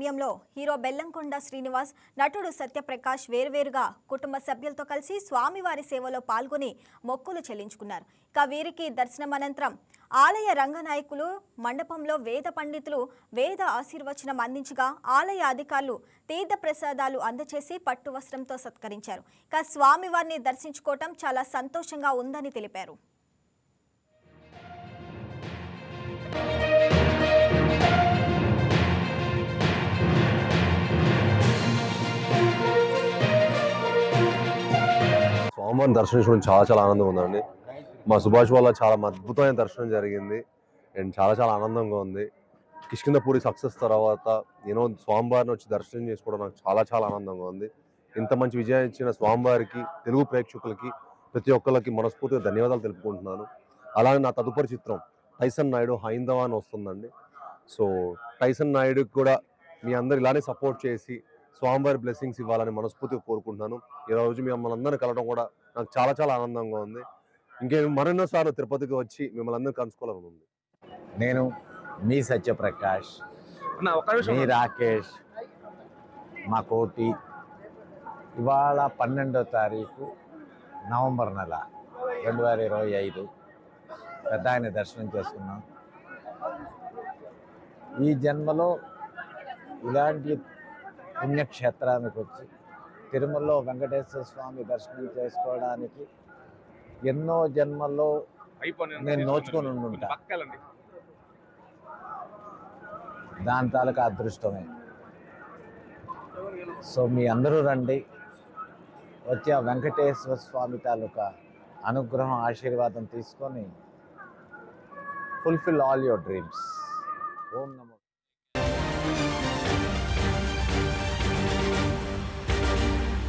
సమయంలో హీరో బెల్లంకొండ శ్రీనివాస్ నటుడు సత్యప్రకాష్ వేర్వేరుగా కుటుంబ సభ్యులతో కలిసి స్వామివారి సేవలో పాల్గొని మొక్కులు చెల్లించుకున్నారు. ఇక వీరికి దర్శనం అనంతరం ఆలయ రంగనాయకులు మండపంలో వేద పండితులు వేద ఆశీర్వచనం అందించగా ఆలయ అధికారులు తీర్థ ప్రసాదాలు అందచేసి పట్టు వస్త్రంతో సత్కరించారు. ఇక స్వామివారిని దర్శించుకోవటం చాలా సంతోషంగా ఉందని తెలిపారు. స్వామివారిని దర్శించడం చాలా చాలా ఆనందంగా ఉందండి. మా సుభాష్ వల్ల చాలా అద్భుతమైన దర్శనం జరిగింది. అండ్ చాలా చాలా ఆనందంగా ఉంది. కిష్కిందపూరి సక్సెస్ తర్వాత నేను స్వామివారిని వచ్చి దర్శనం చేసుకోవడం నాకు చాలా చాలా ఆనందంగా ఉంది. ఇంత మంచి విజయం ఇచ్చిన స్వామివారికి తెలుగు ప్రేక్షకులకి ప్రతి ఒక్కరికి మనస్ఫూర్తిగా ధన్యవాదాలు తెలుపుకుంటున్నాను. అలానే నా తదుపరి చిత్రం టైసన్ నాయుడు హైందవ అని వస్తుందండి. సో టైసన్ నాయుడుకి కూడా మీ అందరు ఇలానే సపోర్ట్ చేసి స్వామివారి బ్లెస్సింగ్స్ ఇవ్వాలని మనస్ఫూర్తిగా కోరుకుంటున్నాను. ఈ రోజు మిమ్మల్ని అందరిని కలవడం కూడా నాకు చాలా చాలా ఆనందంగా ఉంది. ఇంకే మరెన్నోసార్లు తిరుపతికి వచ్చి మిమ్మల్ని అందరిని కలుసుకోవాలని ఉంది. నేను మీ సత్యప్రకాష్ మీ రాకేష్ మా కోటి ఇవాళ పన్నెండో తారీఖు నవంబర్ నెల రెండు వేల ఇరవై ఐదు. పెద్ద ఆయన దర్శనం చేసుకున్నాం. ఈ జన్మలో ఇలాంటి పుణ్యక్షేత్రానికి వచ్చి తిరుమలలో వెంకటేశ్వర స్వామి దర్శనం చేసుకోవడానికి ఎన్నో జన్మల్లో నేను నోచుకొని ఉండుంటా. దాని తాలూకా అదృష్టమే. సో మీ అందరూ రండి. వచ్చి ఆ వెంకటేశ్వర స్వామి తాలూకా అనుగ్రహం ఆశీర్వాదం తీసుకొని ఫుల్ఫిల్ ఆల్ యువర్ డ్రీమ్స్ ఓం నమో